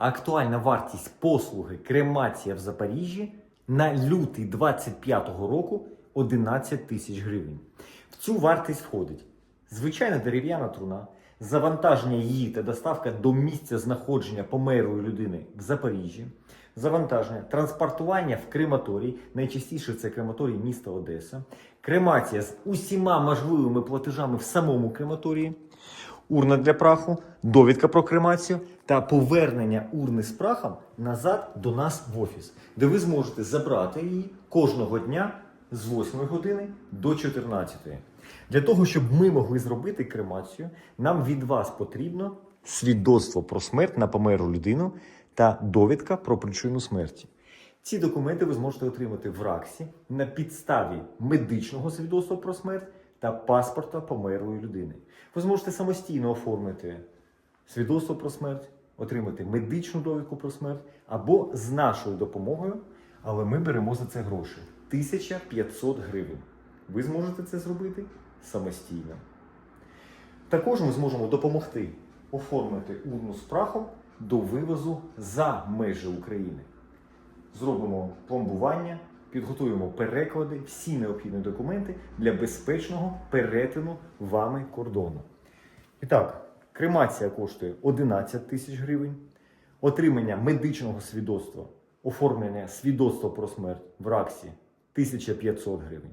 Актуальна вартість послуги кремація в Запоріжжі на лютий 25-го року 11 тисяч гривень. В цю вартість входить звичайна дерев'яна труна, завантаження її та доставка до місця знаходження померлої людини в Запоріжжі, завантаження, транспортування в крематорій, найчастіше це крематорій міста Одеса, кремація з усіма можливими платежами в самому крематорії, урна для праху, довідка про кремацію та повернення урни з прахом назад до нас в офіс, де ви зможете забрати її кожного дня з 8 години до 14. Для того, щоб ми могли зробити кремацію, нам від вас потрібно свідоцтво про смерть на померлу людину та довідка про причину смерті. Ці документи ви зможете отримати в РАКСі на підставі медичного свідоцтва про смерть та паспорта померлої людини. Ви зможете самостійно оформити свідоцтво про смерть, отримати медичну довідку про смерть або з нашою допомогою, але ми беремо за це гроші 1500 гривень. Ви зможете це зробити самостійно. Також ми зможемо допомогти оформити урну з прахом до вивозу за межі України. Зробимо пломбування, підготуємо переклади, всі необхідні документи для безпечного перетину вами кордону. І так, кремація коштує 11 тисяч гривень, отримання медичного свідоцтва, оформлення свідоцтва про смерть в РАКСі 1500 гривень.